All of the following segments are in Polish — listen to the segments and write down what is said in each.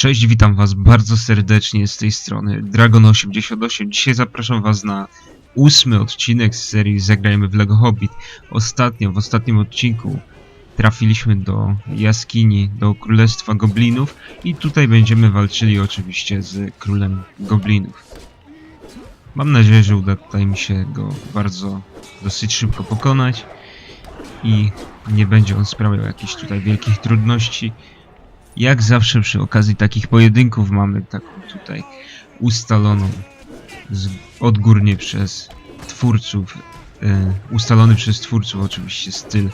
Cześć, witam was bardzo serdecznie z tej strony Dragon88. Dzisiaj zapraszam was na ósmy odcinek z serii Zagrajmy w Lego Hobbit. Ostatnio, w ostatnim odcinku trafiliśmy do jaskini, do Królestwa Goblinów i tutaj będziemy walczyli oczywiście z Królem Goblinów. Mam nadzieję, że uda tutaj mi się go bardzo dosyć szybko pokonać i nie będzie on sprawiał jakichś tutaj wielkich trudności. Jak zawsze przy okazji takich pojedynków mamy taką tutaj ustaloną z, odgórnie przez twórców, e, ustalony przez twórców oczywiście styl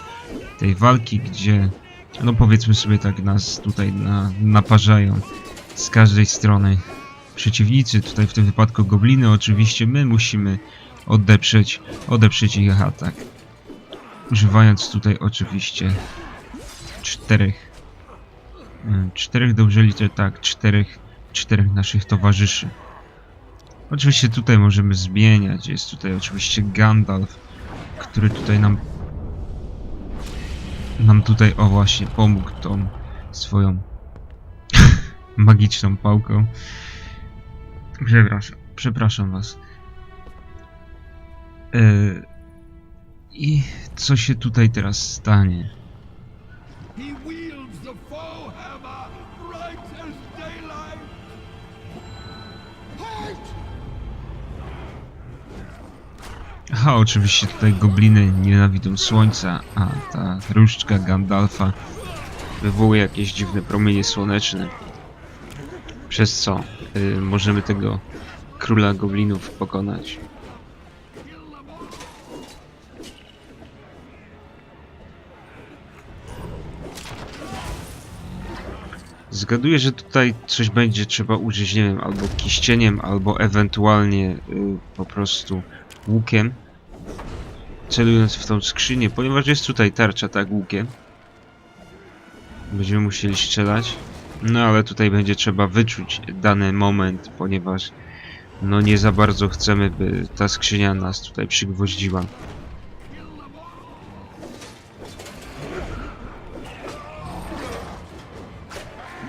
tej walki, gdzie no powiedzmy sobie tak nas tutaj na, naparzają z każdej strony przeciwnicy, tutaj w tym wypadku gobliny, oczywiście my musimy odeprzeć, odeprzeć ich atak. Używając tutaj oczywiście czterech Czterech dobrze liczę, tak, czterech, czterech naszych towarzyszy. Oczywiście tutaj możemy zmieniać, jest tutaj oczywiście Gandalf, który tutaj nam nam tutaj, o właśnie, pomógł tą swoją magiczną pałką. Przepraszam, przepraszam was. Yy, I co się tutaj teraz stanie? Aha, oczywiście tutaj gobliny nienawidzą słońca, a ta różdżka Gandalfa wywołuje jakieś dziwne promienie słoneczne. Przez co y, możemy tego króla goblinów pokonać. Zgaduję, że tutaj coś będzie trzeba użyć, nie wiem, albo kiścieniem, albo ewentualnie y, po prostu łukiem. Celując w tą skrzynię, ponieważ jest tutaj tarcza, tak, łukiem. Będziemy musieli strzelać. No ale tutaj będzie trzeba wyczuć dany moment, ponieważ no nie za bardzo chcemy, by ta skrzynia nas tutaj przygwoździła.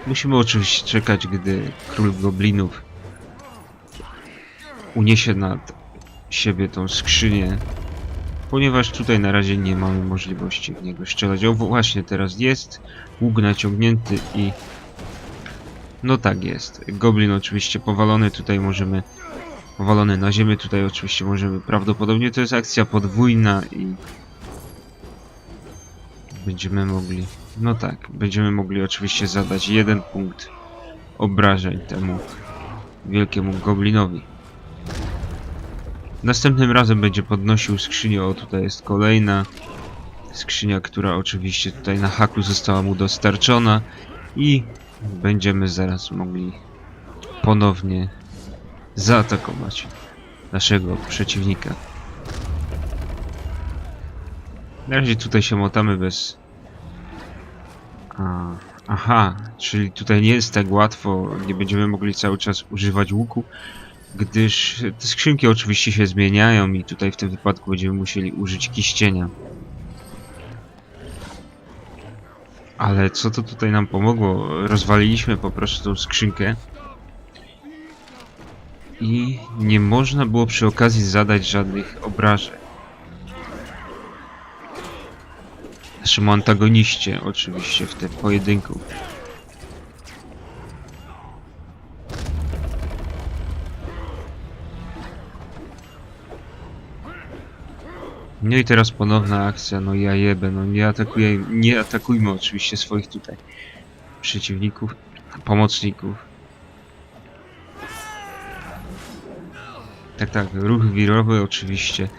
Musimy oczywiście czekać, gdy król goblinów uniesie nad siebie tą skrzynię, ponieważ tutaj na razie nie mamy możliwości w niego strzelać. O właśnie, teraz jest łuk naciągnięty i no tak jest. Goblin oczywiście powalony, tutaj możemy powalony na ziemię, tutaj oczywiście możemy prawdopodobnie to jest akcja podwójna i będziemy mogli no tak, będziemy mogli oczywiście zadać jeden punkt obrażeń temu wielkiemu goblinowi. Następnym razem będzie podnosił skrzynię, o tutaj jest kolejna skrzynia, która oczywiście tutaj na haku została mu dostarczona. I będziemy zaraz mogli ponownie zaatakować naszego przeciwnika. Na razie tutaj się motamy bez... Aha, czyli tutaj nie jest tak łatwo, nie będziemy mogli cały czas używać łuku, gdyż te skrzynki oczywiście się zmieniają i tutaj w tym wypadku będziemy musieli użyć kiścienia. Ale co to tutaj nam pomogło? Rozwaliliśmy po prostu tą skrzynkę i nie można było przy okazji zadać żadnych obrażeń. Naszemu antagoniście oczywiście w tym pojedynku. No i teraz ponowna akcja, no ja jebę, no nie atakuję, nie atakujmy oczywiście swoich tutaj przeciwników, pomocników. Tak, tak, ruch wirowy oczywiście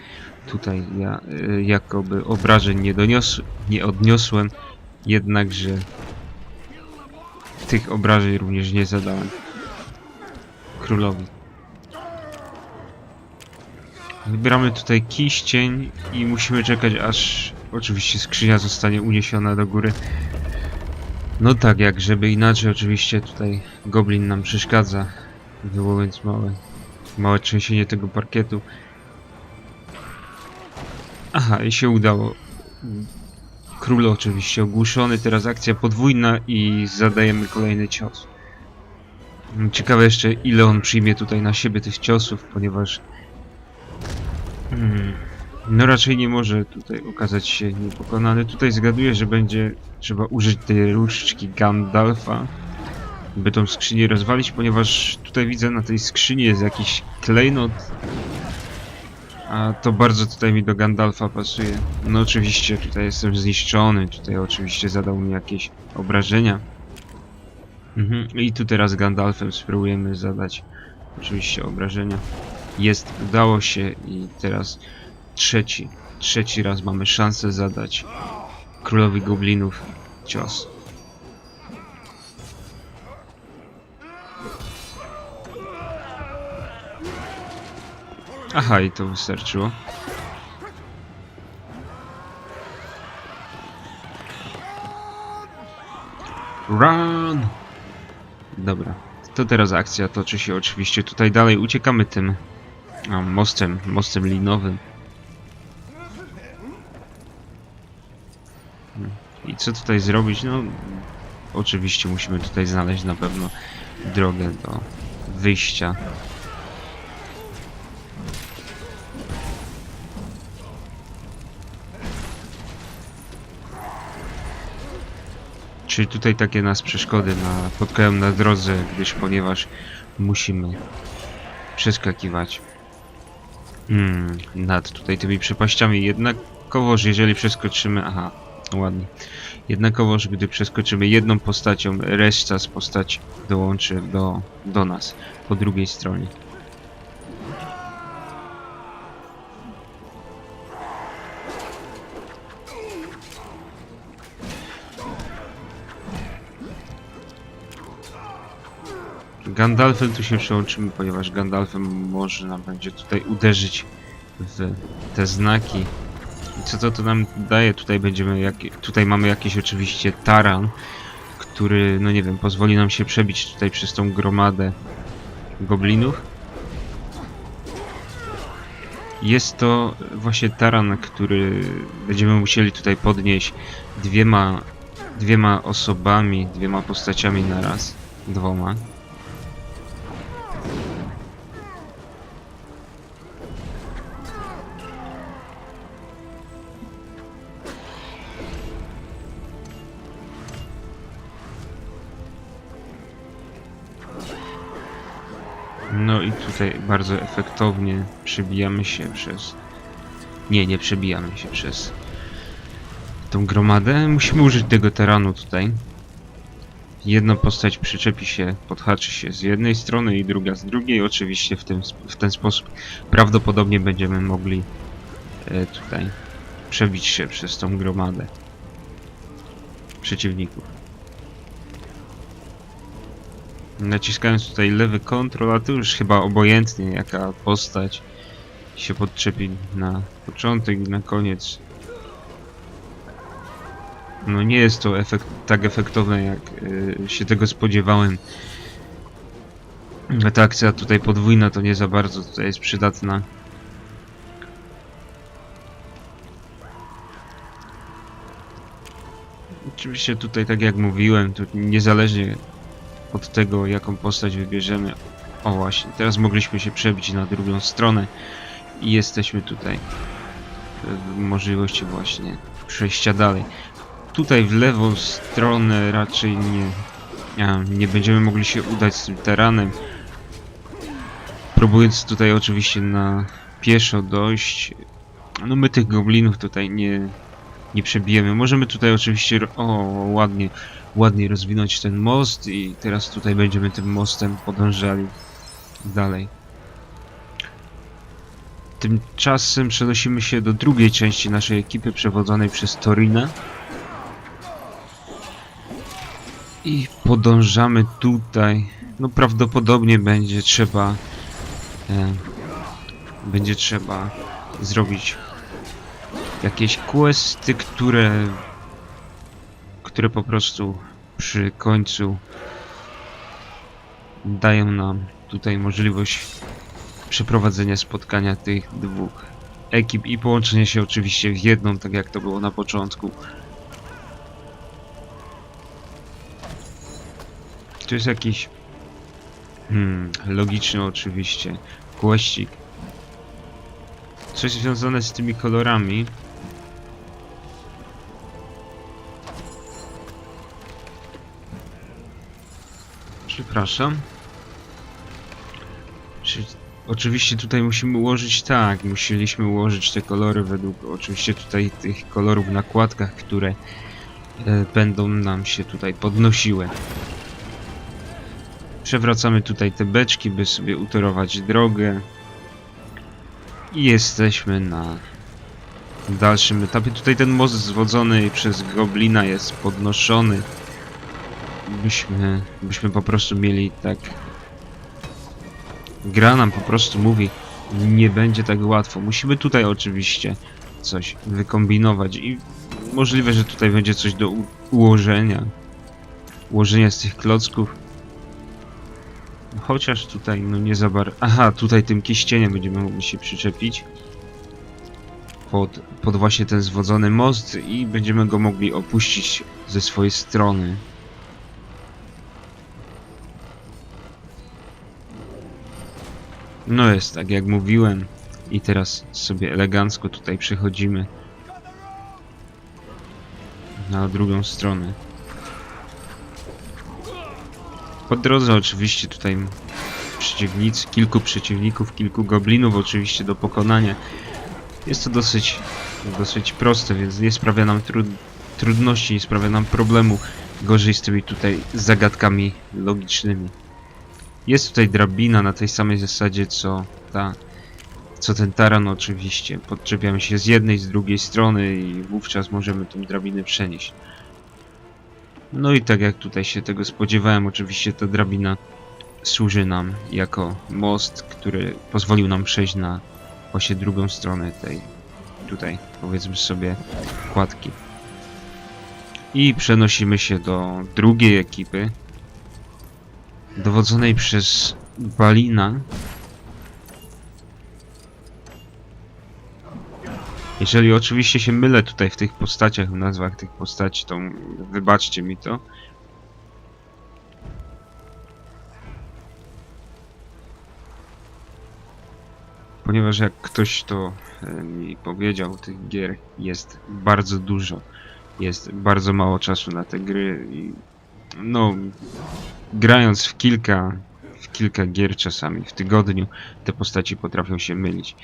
tutaj ja y, jakoby obrażeń nie doniosłem, nie odniosłem, jednakże tych obrażeń również nie zadałem królowi. Wybieramy tutaj kiścień i musimy czekać aż oczywiście skrzynia zostanie uniesiona do góry. No tak, jak żeby inaczej oczywiście tutaj goblin nam przeszkadza, wywołując małe, małe trzęsienie tego parkietu. Aha, i się udało. Król oczywiście ogłuszony, teraz akcja podwójna i zadajemy kolejny cios. Ciekawe jeszcze ile on przyjmie tutaj na siebie tych ciosów, ponieważ... Hmm, no raczej nie może tutaj okazać się niepokonany. Tutaj zgaduję, że będzie trzeba użyć tej różdżki Gandalfa, by tą skrzynię rozwalić, ponieważ tutaj widzę na tej skrzyni jest jakiś klejnot, a to bardzo tutaj mi do Gandalfa pasuje. No oczywiście tutaj jestem zniszczony, tutaj oczywiście zadał mi jakieś obrażenia. Mhm. I tu teraz Gandalfem spróbujemy zadać oczywiście obrażenia. Jest, udało się i teraz trzeci, trzeci raz mamy szansę zadać królowi goblinów cios. Aha, i to wystarczyło. Run! Dobra, to teraz akcja toczy się oczywiście tutaj dalej. Uciekamy tym a, mostem, mostem linowym. I co tutaj zrobić? No, oczywiście musimy tutaj znaleźć na pewno drogę do wyjścia. Czyli tutaj takie nas przeszkody napotkają na drodze, gdyż ponieważ musimy przeskakiwać mm, nad tutaj tymi przepaściami. Jednakowoż jeżeli przeskoczymy... Aha, ładnie. Jednakowoż gdy przeskoczymy jedną postacią, reszta z postaci dołączy do, do nas po drugiej stronie. Gandalfem tu się przełączymy, ponieważ Gandalfem można będzie tutaj uderzyć w te znaki. I co to, to nam daje? Tutaj będziemy, jak, tutaj mamy jakiś oczywiście taran, który, no nie wiem, pozwoli nam się przebić tutaj przez tą gromadę goblinów. Jest to właśnie taran, który będziemy musieli tutaj podnieść dwiema, dwiema osobami, dwiema postaciami na raz, dwoma. No i tutaj bardzo efektownie przebijamy się przez... Nie, nie przebijamy się przez tą gromadę. Musimy użyć tego teranu tutaj. Jedna postać przyczepi się, podhaczy się z jednej strony i druga z drugiej. Oczywiście w, tym, w ten sposób prawdopodobnie będziemy mogli e, tutaj przebić się przez tą gromadę przeciwników. Naciskając tutaj lewy kontrol, a to już chyba obojętnie jaka postać się podczepi na początek i na koniec. No nie jest to efekt, tak efektowne jak y, się tego spodziewałem. Ta akcja tutaj podwójna to nie za bardzo tutaj jest przydatna. Oczywiście tutaj tak jak mówiłem, to niezależnie od tego, jaką postać wybierzemy. O właśnie, teraz mogliśmy się przebić na drugą stronę i jesteśmy tutaj w możliwości właśnie przejścia dalej. Tutaj w lewą stronę raczej nie, nie będziemy mogli się udać z tym taranem. Próbując tutaj oczywiście na pieszo dojść. No my tych goblinów tutaj nie, nie przebijemy. Możemy tutaj oczywiście... O, ładnie ładnie rozwinąć ten most i teraz tutaj będziemy tym mostem podążali dalej. Tymczasem przenosimy się do drugiej części naszej ekipy przewodzonej przez Torinę. I podążamy tutaj. No prawdopodobnie będzie trzeba e, będzie trzeba zrobić jakieś questy, które które po prostu przy końcu dają nam tutaj możliwość przeprowadzenia spotkania tych dwóch ekip i połączenia się oczywiście w jedną, tak jak to było na początku. Tu jest jakiś Hmm, logiczne oczywiście. Kłościk. Coś związane z tymi kolorami. Przepraszam. Czy, oczywiście tutaj musimy ułożyć tak, musieliśmy ułożyć te kolory według oczywiście tutaj tych kolorów w nakładkach, które e, będą nam się tutaj podnosiły. Przewracamy tutaj te beczki, by sobie utorować drogę. I jesteśmy na dalszym etapie. Tutaj ten most zwodzony przez goblina jest podnoszony. Byśmy, byśmy po prostu mieli tak... Gra nam po prostu mówi, nie będzie tak łatwo. Musimy tutaj oczywiście coś wykombinować i możliwe, że tutaj będzie coś do ułożenia. Ułożenia z tych klocków. Chociaż tutaj, no nie za bardzo. Aha, tutaj tym kiścieniem będziemy mogli się przyczepić. Pod, pod właśnie ten zwodzony most i będziemy go mogli opuścić ze swojej strony. No jest tak jak mówiłem. I teraz sobie elegancko tutaj przechodzimy na drugą stronę. Po drodze oczywiście tutaj przeciwnicy, kilku przeciwników, kilku goblinów oczywiście do pokonania. Jest to dosyć, dosyć proste, więc nie sprawia nam trud trudności, nie sprawia nam problemu. Gorzej z tymi tutaj zagadkami logicznymi. Jest tutaj drabina na tej samej zasadzie co ta, co ten taran oczywiście. Podczepiamy się z jednej, z drugiej strony i wówczas możemy tą drabinę przenieść. No i tak jak tutaj się tego spodziewałem, oczywiście ta drabina służy nam jako most, który pozwolił nam przejść na właśnie drugą stronę tej tutaj, powiedzmy sobie, kładki. I przenosimy się do drugiej ekipy, dowodzonej przez Balina. Jeżeli oczywiście się mylę tutaj w tych postaciach, w nazwach tych postaci, to wybaczcie mi to. Ponieważ jak ktoś to e, mi powiedział, tych gier jest bardzo dużo. Jest bardzo mało czasu na te gry i no grając w kilka w kilka gier czasami w tygodniu te postaci potrafią się mylić.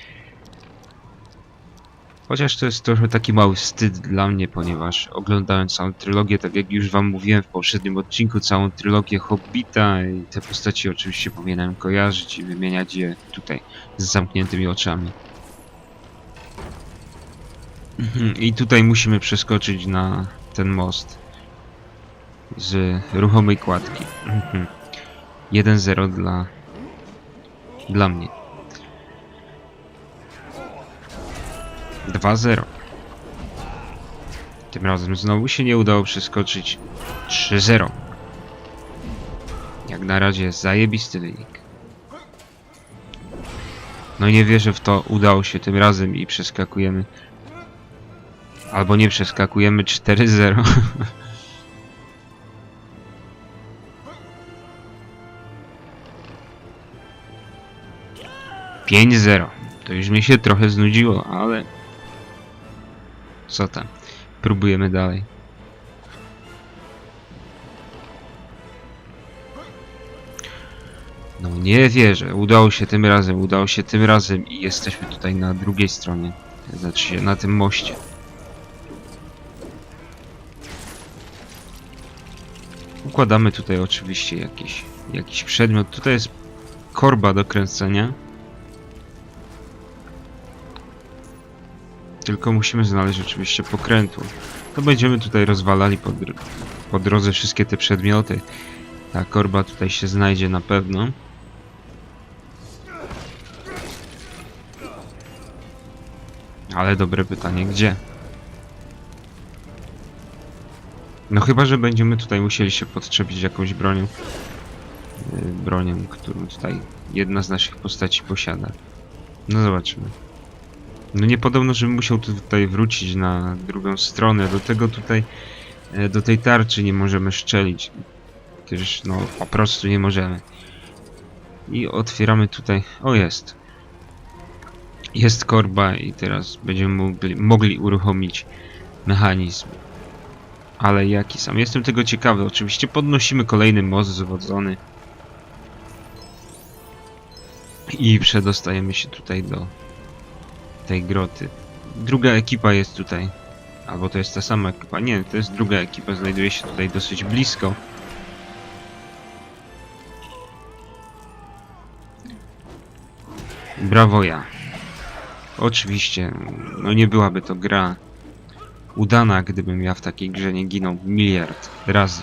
Chociaż to jest trochę taki mały wstyd dla mnie, ponieważ oglądając całą trylogię, tak jak już wam mówiłem w poprzednim odcinku, całą trylogię Hobbita i te postaci oczywiście powinienem kojarzyć i wymieniać je tutaj z zamkniętymi oczami. Mhm, I tutaj musimy przeskoczyć na ten most z ruchomej kładki. Mhm. 1-0 dla dla mnie. 2-0. Tym razem znowu się nie udało przeskoczyć. 3-0. Jak na razie zajebisty wynik. No nie wierzę w to, udało się tym razem i przeskakujemy. Albo nie przeskakujemy 4-0. Pięć zero. To już mi się trochę znudziło, ale... Co tam? Próbujemy dalej. No nie wierzę. Udało się tym razem, udało się tym razem i jesteśmy tutaj na drugiej stronie. Znaczy na tym moście. Układamy tutaj oczywiście jakiś, jakiś przedmiot. Tutaj jest korba do kręcenia. Tylko musimy znaleźć oczywiście pokrętło. To będziemy tutaj rozwalali po, dr- po drodze wszystkie te przedmioty. Ta korba tutaj się znajdzie na pewno. Ale dobre pytanie, gdzie? No chyba, że będziemy tutaj musieli się podczepić jakąś bronią. Yy, bronią, którą tutaj jedna z naszych postaci posiada. No zobaczymy. No nie podobno, żebym musiał tu- tutaj wrócić na drugą stronę. Do tego tutaj, e, do tej tarczy nie możemy szczelić. Gdyż no po prostu nie możemy. I otwieramy tutaj. O, jest. Jest korba i teraz będziemy mogli, mogli uruchomić mechanizm. Ale jaki sam? Jestem tego ciekawy. Oczywiście podnosimy kolejny most zwodzony. I przedostajemy się tutaj do tej groty. Druga ekipa jest tutaj. Albo to jest ta sama ekipa. Nie, to jest druga ekipa. Znajduje się tutaj dosyć blisko. Brawo ja. Oczywiście, no nie byłaby to gra udana, gdybym ja w takiej grze nie ginął miliard razy.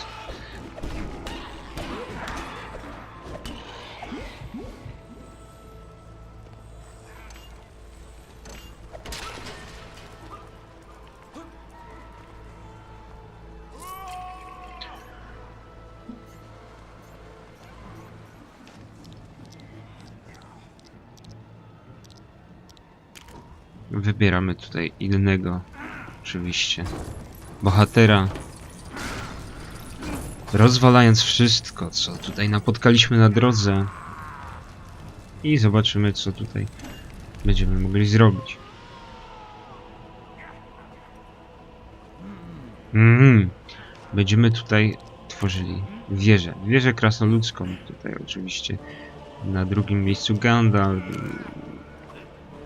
Wybieramy tutaj innego, oczywiście, bohatera. Rozwalając wszystko, co tutaj napotkaliśmy na drodze. I zobaczymy, co tutaj będziemy mogli zrobić. Mhm. Będziemy tutaj tworzyli wieżę. Wieżę krasnoludzką tutaj oczywiście. Na drugim miejscu Gandalf.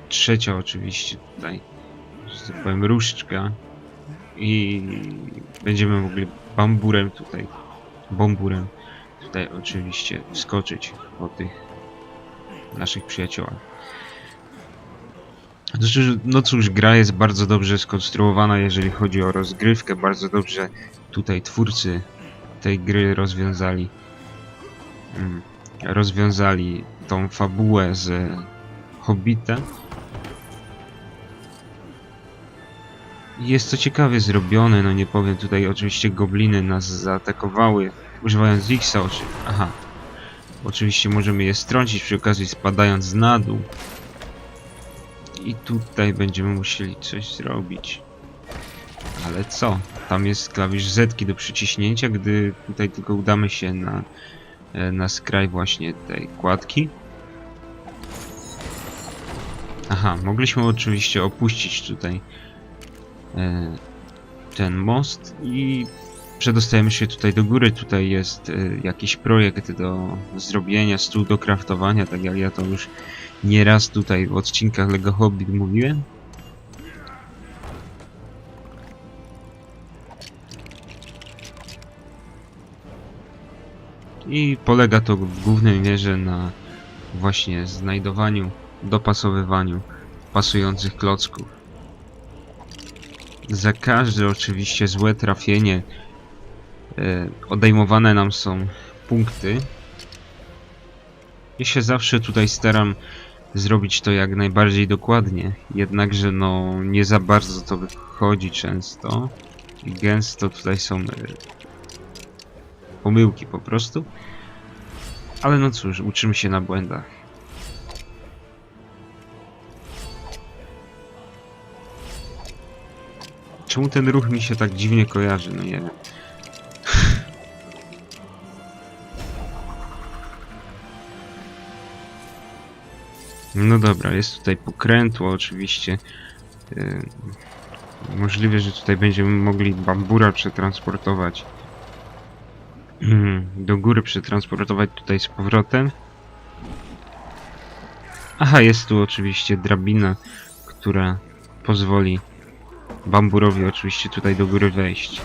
Trzecia oczywiście tutaj, że tak powiem, różdżka. I będziemy mogli bamburem tutaj, bomburem tutaj oczywiście wskoczyć po tych naszych przyjaciołach. Znaczy, no cóż, gra jest bardzo dobrze skonstruowana, jeżeli chodzi o rozgrywkę. Bardzo dobrze tutaj twórcy tej gry rozwiązali mm, rozwiązali tą fabułę z Hobbita. Jest to ciekawie zrobione, no nie powiem, tutaj oczywiście gobliny nas zaatakowały, używając Xa, oczy... aha. Oczywiście możemy je strącić przy okazji spadając na dół. I tutaj będziemy musieli coś zrobić. Ale co? Tam jest klawisz Z do przyciśnięcia, gdy tutaj tylko udamy się na, e, na skraj właśnie tej kładki. Aha, mogliśmy oczywiście opuścić tutaj ten most i przedostajemy się tutaj do góry. Tutaj jest e, jakiś projekt do zrobienia, stół do kraftowania, tak jak ja to już nieraz tutaj w odcinkach Lego Hobbit mówiłem. I polega to w głównej mierze na właśnie znajdowaniu, dopasowywaniu pasujących klocków. Za każde oczywiście złe trafienie e, odejmowane nam są punkty. Ja się zawsze tutaj staram zrobić to jak najbardziej dokładnie, jednakże no nie za bardzo to wychodzi często i gęsto tutaj są e, pomyłki po prostu. Ale no cóż, uczymy się na błędach. Czemu ten ruch mi się tak dziwnie kojarzy? No nie wiem. No dobra, jest tutaj pokrętło oczywiście. Yy, możliwe, że tutaj będziemy mogli bambura przetransportować do góry, przetransportować tutaj z powrotem. Aha, jest tu oczywiście drabina, która pozwoli bamburowi oczywiście tutaj do góry wejść.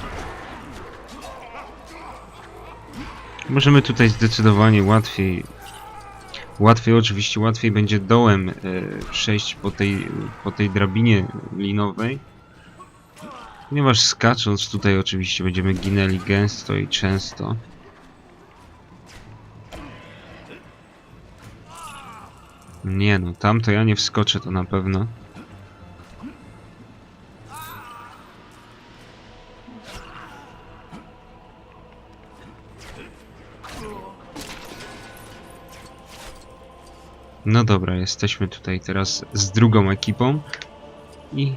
Możemy tutaj zdecydowanie łatwiej Łatwiej, oczywiście łatwiej będzie dołem e, przejść po tej, po tej drabinie linowej. Ponieważ skacząc tutaj oczywiście będziemy ginęli gęsto i często. Nie no, tam to ja nie wskoczę to na pewno. No dobra, jesteśmy tutaj teraz z drugą ekipą. I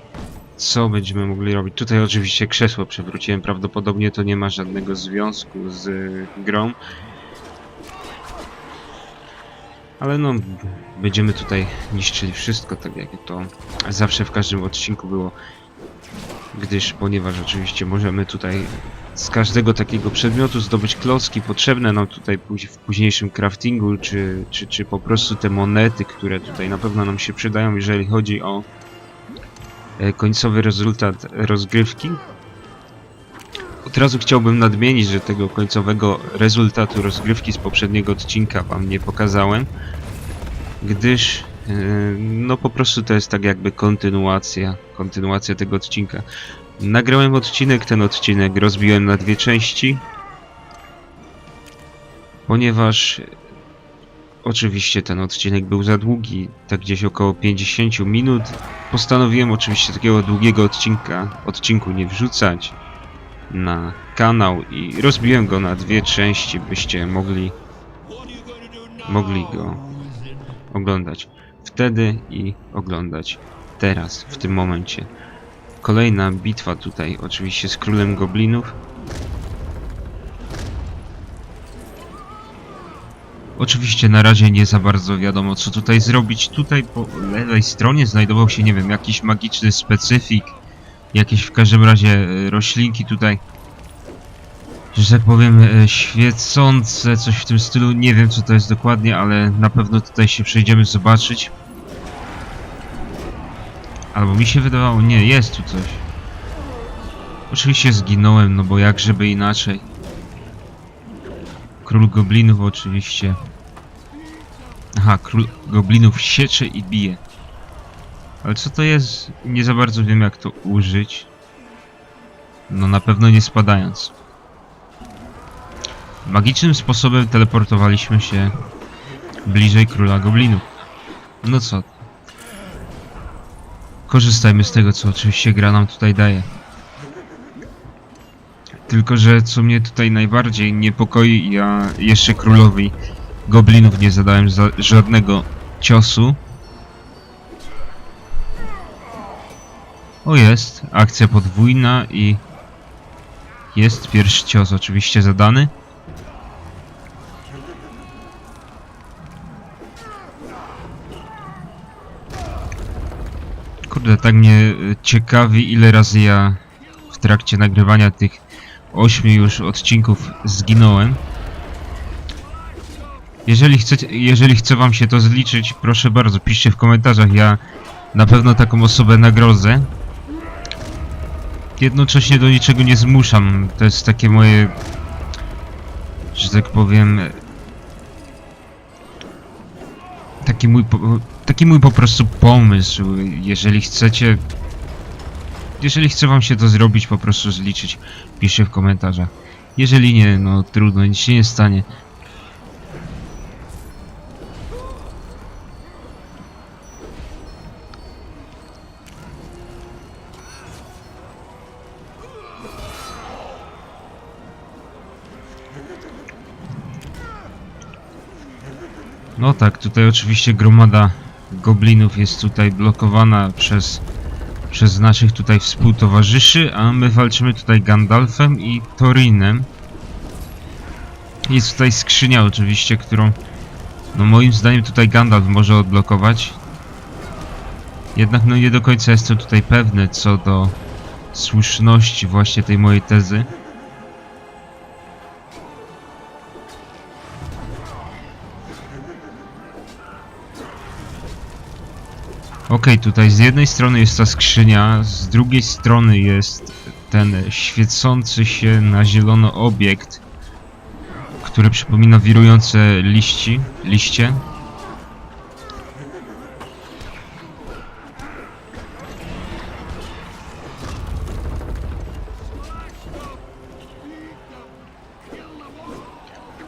co będziemy mogli robić? Tutaj oczywiście krzesło przewróciłem, prawdopodobnie to nie ma żadnego związku z y, grą. Ale no, będziemy tutaj niszczyli wszystko, tak jak to zawsze w każdym odcinku było. Gdyż, ponieważ oczywiście możemy tutaj z każdego takiego przedmiotu zdobyć klocki potrzebne nam tutaj póź- w późniejszym craftingu, czy, czy, czy po prostu te monety, które tutaj na pewno nam się przydają, jeżeli chodzi o e, końcowy rezultat rozgrywki. Od razu chciałbym nadmienić, że tego końcowego rezultatu rozgrywki z poprzedniego odcinka wam nie pokazałem, gdyż e, no po prostu to jest tak jakby kontynuacja, kontynuacja tego odcinka. Nagrałem odcinek, ten odcinek rozbiłem na dwie części, ponieważ oczywiście ten odcinek był za długi, tak gdzieś około 50 minut. Postanowiłem oczywiście takiego długiego odcinka, odcinku nie wrzucać na kanał i rozbiłem go na dwie części, byście mogli, mogli go oglądać wtedy i oglądać teraz, w tym momencie. Kolejna bitwa tutaj, oczywiście z królem goblinów. Oczywiście na razie nie za bardzo wiadomo co tutaj zrobić. Tutaj po lewej stronie znajdował się, nie wiem, jakiś magiczny specyfik. Jakieś w każdym razie e, roślinki tutaj. Że tak powiem, e, świecące, coś w tym stylu. Nie wiem co to jest dokładnie, ale na pewno tutaj się przejdziemy zobaczyć. Albo mi się wydawało, nie, jest tu coś. Oczywiście zginąłem, no bo jak żeby inaczej. Król goblinów oczywiście. Aha, król goblinów siecze i bije. Ale co to jest? Nie za bardzo wiem jak to użyć. No na pewno nie spadając. Magicznym sposobem teleportowaliśmy się bliżej króla goblinów. No co? Korzystajmy z tego, co oczywiście gra nam tutaj daje. Tylko, że co mnie tutaj najbardziej niepokoi, ja jeszcze królowi goblinów nie zadałem za żadnego ciosu. O jest, akcja podwójna i jest pierwszy cios oczywiście zadany. Kurde, tak mnie y, ciekawi, ile razy ja w trakcie nagrywania tych ośmiu już odcinków zginąłem. Jeżeli chcecie, jeżeli chce wam się to zliczyć, proszę bardzo, piszcie w komentarzach, ja na pewno taką osobę nagrodzę. Jednocześnie do niczego nie zmuszam, to jest takie moje, że tak powiem, taki mój, taki mój po prostu pomysł, jeżeli chcecie, jeżeli chce wam się to zrobić, po prostu zliczyć, piszcie w komentarzach. Jeżeli nie, no trudno, nic się nie stanie. No tak, tutaj oczywiście gromada goblinów jest tutaj blokowana przez, przez naszych tutaj współtowarzyszy, a my walczymy tutaj Gandalfem i Torinem. Jest tutaj skrzynia oczywiście, którą no moim zdaniem tutaj Gandalf może odblokować. Jednak no nie do końca jestem tutaj pewny co do słuszności właśnie tej mojej tezy. Okej, tutaj z jednej strony jest ta skrzynia, z drugiej strony jest ten świecący się na zielono obiekt, który przypomina wirujące liści, liście.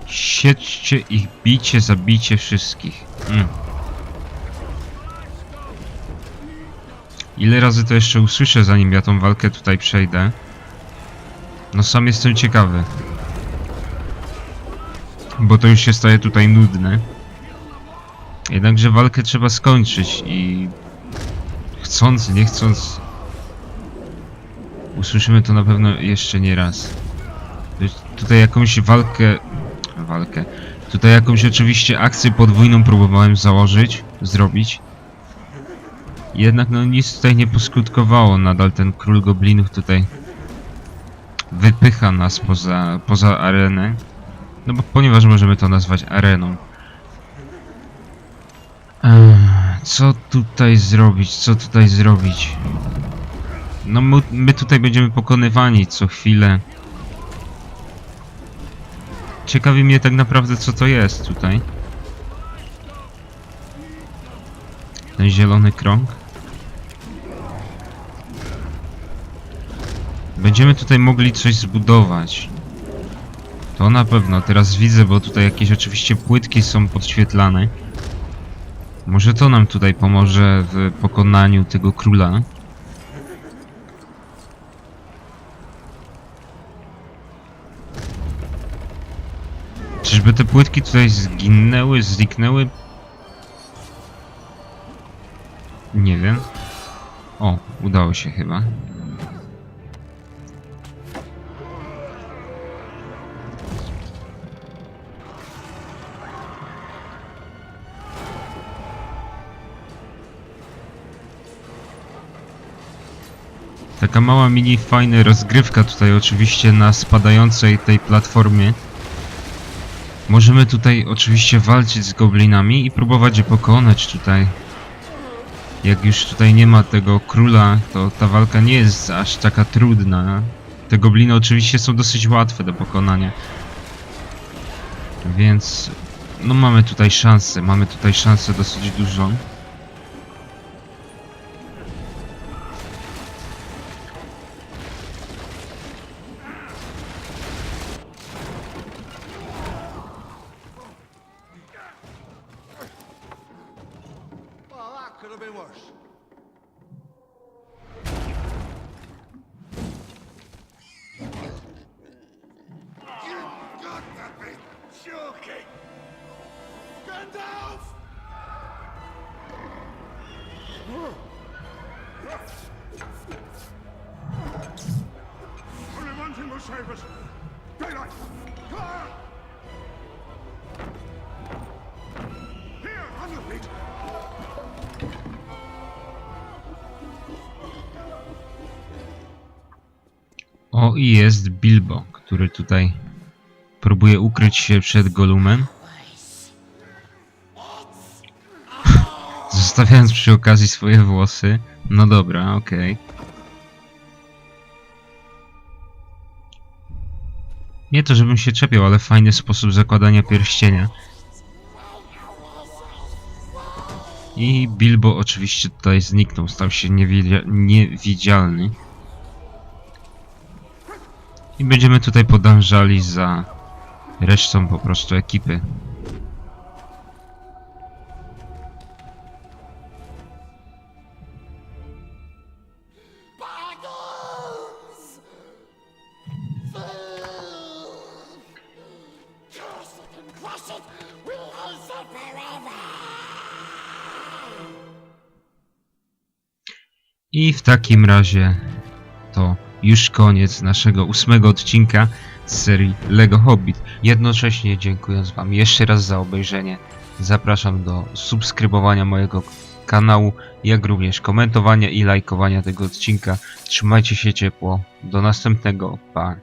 Siedźcie ich, bicie, zabicie wszystkich. Mm. Ile razy to jeszcze usłyszę, zanim ja tą walkę tutaj przejdę? No sam jestem ciekawy. Bo to już się staje tutaj nudne. Jednakże walkę trzeba skończyć i... Chcąc, nie chcąc... Usłyszymy to na pewno jeszcze nie raz. Tu- Tutaj jakąś walkę... Walkę... Tutaj jakąś oczywiście akcję podwójną próbowałem założyć, zrobić. Jednak no nic tutaj nie poskutkowało, nadal ten król goblinów tutaj wypycha nas poza, poza arenę. No bo ponieważ możemy to nazwać areną. Co tutaj zrobić? Co tutaj zrobić? No my, my tutaj będziemy pokonywani co chwilę. Ciekawi mnie tak naprawdę co to jest tutaj. Ten zielony krąg. Będziemy tutaj mogli coś zbudować. To na pewno. Teraz widzę, bo tutaj jakieś oczywiście płytki są podświetlane. Może to nam tutaj pomoże w pokonaniu tego króla. Czyżby te płytki tutaj zginęły, zniknęły? Nie wiem. O, udało się chyba. Taka mała mini fajna rozgrywka tutaj oczywiście na spadającej tej platformie. Możemy tutaj oczywiście walczyć z goblinami i próbować je pokonać tutaj. Jak już tutaj nie ma tego króla, to ta walka nie jest aż taka trudna. Te gobliny oczywiście są dosyć łatwe do pokonania. Więc no mamy tutaj szansę, mamy tutaj szansę dosyć dużą. Joking! Gandalf! Only one thing will save us. Daylight! Here, on your feet! O i jest Bilbo, który tutaj próbuje ukryć się przed Golumem. Zostawiając przy okazji swoje włosy. No dobra, okej. Nie to, żebym się czepiał, ale fajny sposób zakładania pierścienia. I Bilbo oczywiście tutaj zniknął, stał się niewidzia- niewidzialny. I będziemy tutaj podążali za resztą po prostu ekipy. I w takim razie to już koniec naszego ósmego odcinka serii LEGO Hobbit. Jednocześnie dziękując Wam jeszcze raz za obejrzenie, zapraszam do subskrybowania mojego kanału, jak również komentowania i lajkowania tego odcinka. Trzymajcie się ciepło. Do następnego. Pa.